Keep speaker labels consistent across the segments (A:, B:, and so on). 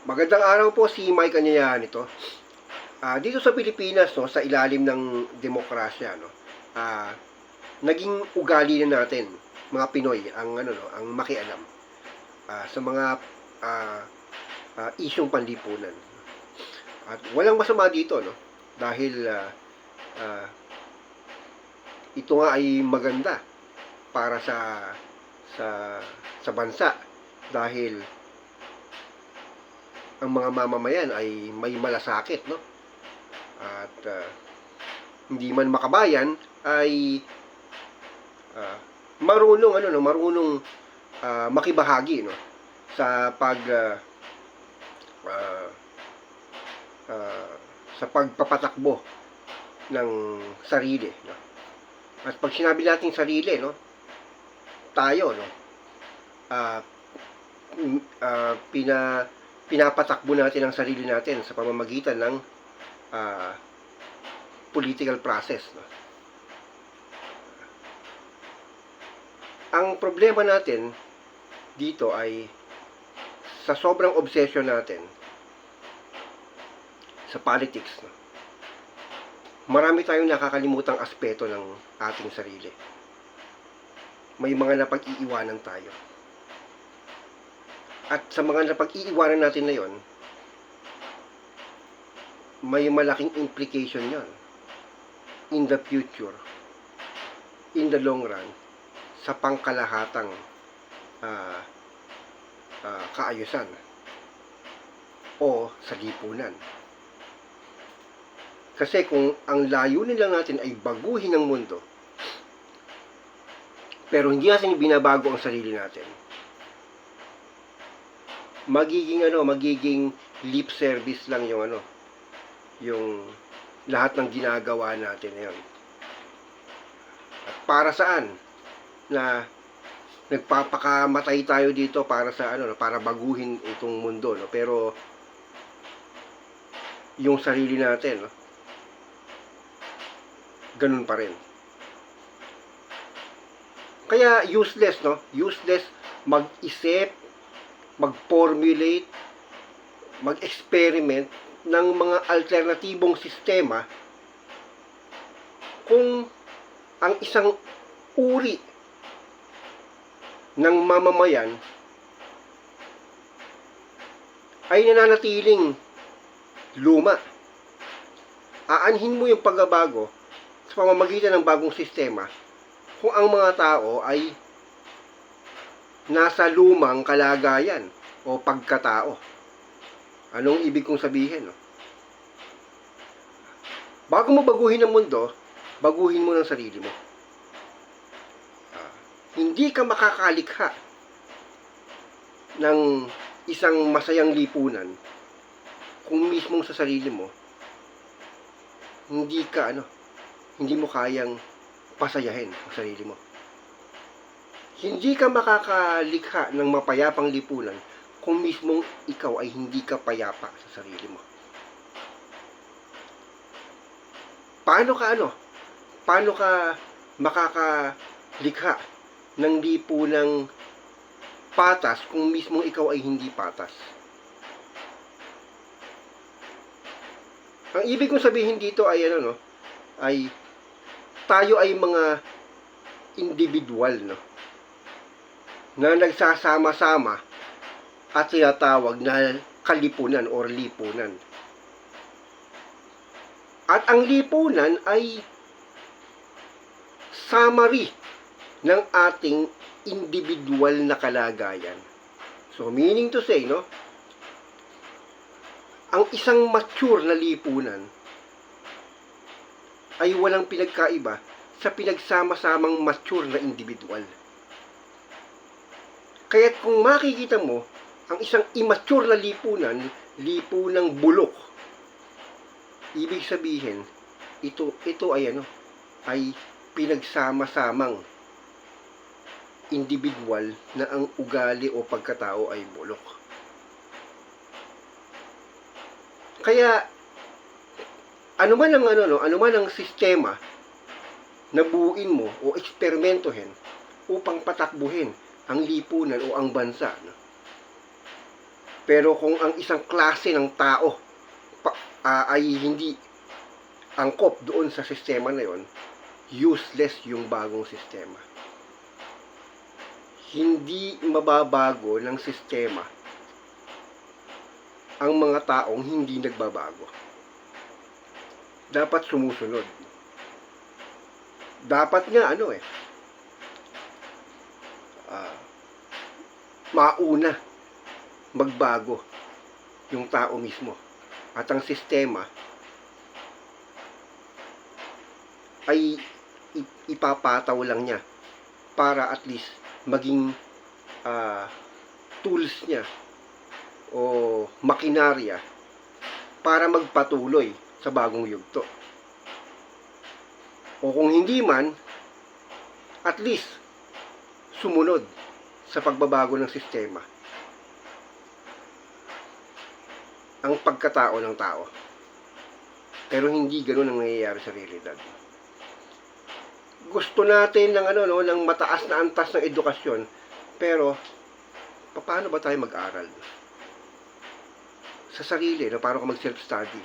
A: Magandang araw po si Mike Anyayahan ito. Ah, dito sa Pilipinas no, sa ilalim ng demokrasya no. Ah, naging ugali na natin mga Pinoy ang ano no, ang makialam ah, sa mga ah, ah, isyong panlipunan. At walang masama dito no dahil ah, ah, ito nga ay maganda para sa sa sa bansa dahil ang mga mamamayan ay may malasakit, no? At ah, hindi man makabayan ay ah, marunong ano no, marunong ah, makibahagi no sa pag ah, ah, ah, sa pagpapatakbo ng sarili, no? At pag sinabi natin sarili, no, tayo, no, m- ah, pina pinapatakbo natin ang sarili natin sa pamamagitan ng ah, political process. No? Ang problema natin dito ay sa sobrang obsession natin sa politics. No? Marami tayong nakakalimutang aspeto ng ating sarili. May mga napag-iiwanan tayo. At sa mga napag-iiwanan natin na yon, may malaking implication yon in the future, in the long run, sa pangkalahatang ah, ah, kaayusan o sa lipunan. Kasi kung ang layunin lang natin ay baguhin ang mundo, pero hindi natin binabago ang sarili natin, magiging ano, magiging lip service lang yung ano, yung lahat ng ginagawa natin ngayon. At para saan? Na nagpapakamatay tayo dito para sa ano, no, para baguhin itong mundo, no? Pero yung sarili natin, no? Ganun pa rin. Kaya useless, no? Useless mag-isip mag-formulate, mag-experiment ng mga alternatibong sistema kung ang isang uri ng mamamayan ay nananatiling luma. Aanhin mo yung pagbabago sa pamamagitan ng bagong sistema kung ang mga tao ay nasa lumang kalagayan o pagkatao. Anong ibig kong sabihin? No? Bago mo baguhin ang mundo, baguhin mo ng sarili mo. Ah, hindi ka makakalikha ng isang masayang lipunan kung mismong sa sarili mo hindi ka ano hindi mo kayang pasayahin ang sarili mo hindi ka makakalikha ng mapayapang lipunan kung mismong ikaw ay hindi ka payapa sa sarili mo. Paano ka ano? Paano ka makakalikha ng lipunang patas kung mismong ikaw ay hindi patas? Ang ibig kong sabihin dito ay ano no, ay tayo ay mga individual no na nagsasama-sama at tinatawag na kalipunan or lipunan. At ang lipunan ay summary ng ating individual na kalagayan. So, meaning to say, no, ang isang mature na lipunan ay walang pinagkaiba sa pinagsama-samang mature na individual. Kaya kung makikita mo, ang isang immature na lipunan, lipunang bulok. Ibig sabihin, ito ito ay ano, ay pinagsama-samang individual na ang ugali o pagkatao ay bulok. Kaya ano man ang ano no, ano man ang sistema na buuin mo o eksperimentohin upang patakbuhin ang lipunan o ang bansa. No? Pero kung ang isang klase ng tao pa, ah, ay hindi angkop doon sa sistema na yon, useless yung bagong sistema. Hindi mababago ng sistema ang mga taong hindi nagbabago. Dapat sumusunod. Dapat nga ano eh, mauna magbago yung tao mismo. At ang sistema ay ipapataw lang niya para at least maging ah, tools niya o makinarya para magpatuloy sa bagong yugto. O kung hindi man, at least sumunod sa pagbabago ng sistema ang pagkatao ng tao. Pero hindi ganoon ang nangyayari sa realidad. Gusto natin ng ano no, ng mataas na antas ng edukasyon, pero paano ba tayo mag-aral? Sa sarili, no, paano ka mag-self-study?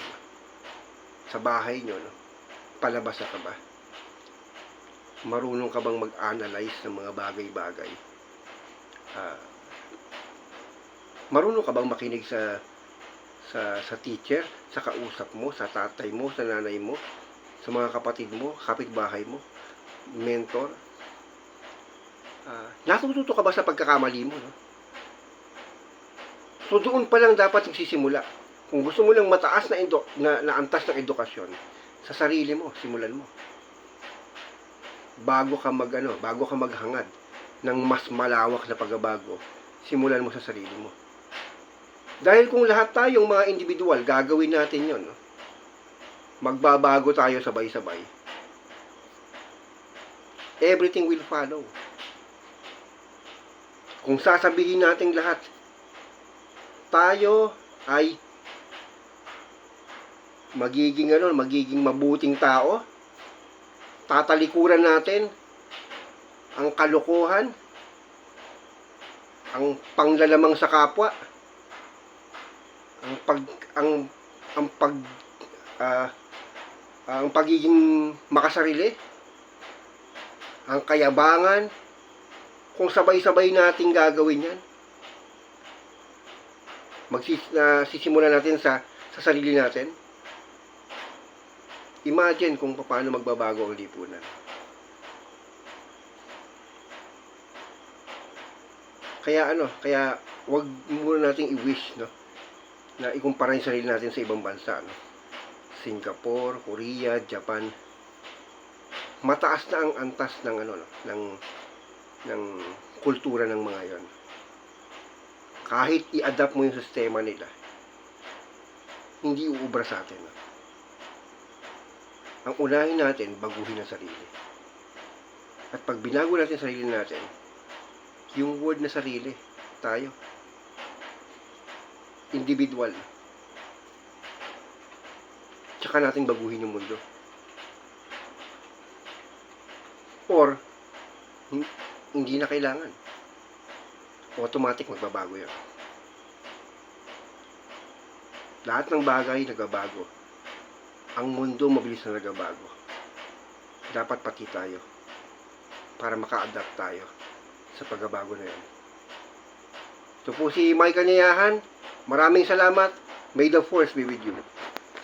A: Sa bahay nyo, no? Palabas ka ba? Marunong ka bang mag-analyze ng mga bagay-bagay? Ah, marunong ka bang makinig sa sa sa teacher, sa kausap mo, sa tatay mo, sa nanay mo, sa mga kapatid mo, kapitbahay mo, mentor. Ah, natututo ka ba sa pagkakamali mo, no? So doon pa lang dapat nagsisimula. Kung gusto mo lang mataas na, edu- na, na antas ng edukasyon, sa sarili mo, simulan mo. Bago ka mag ano, bago ka maghangad ng mas malawak na pagbabago, simulan mo sa sarili mo. Dahil kung lahat tayong mga individual, gagawin natin yon. No? Magbabago tayo sabay-sabay. Everything will follow. Kung sasabihin natin lahat, tayo ay magiging ano, magiging mabuting tao, tatalikuran natin ang kalokohan, ang panglalamang sa kapwa, ang pag ang ang pag ah, ang pagiging makasarili. Ang kayabangan. Kung sabay-sabay nating gagawin yan. Magsis na sisimulan natin sa sa sarili natin. Imagine kung paano magbabago ang lipunan kaya ano kaya wag muna nating i-wish no na ikumpara yung sarili natin sa ibang bansa. No? Singapore, Korea, Japan. Mataas na ang antas ng ano no, ng ng kultura ng mga 'yon. Kahit i-adapt mo yung sistema nila, hindi uubra sa atin. No? Ang unahin natin, baguhin ang sarili. At pag binago natin sarili natin, yung word na sarili, tayo, individual. Tsaka natin baguhin yung mundo. Or, hin- hindi na kailangan. Automatic magbabago yun. Lahat ng bagay nagbabago. Ang mundo mabilis na nagbabago. Dapat pati tayo para maka-adapt tayo sa pagbabago na yun. Ito po si Mike Kanyayahan. Maraming salamat. May the force be with you.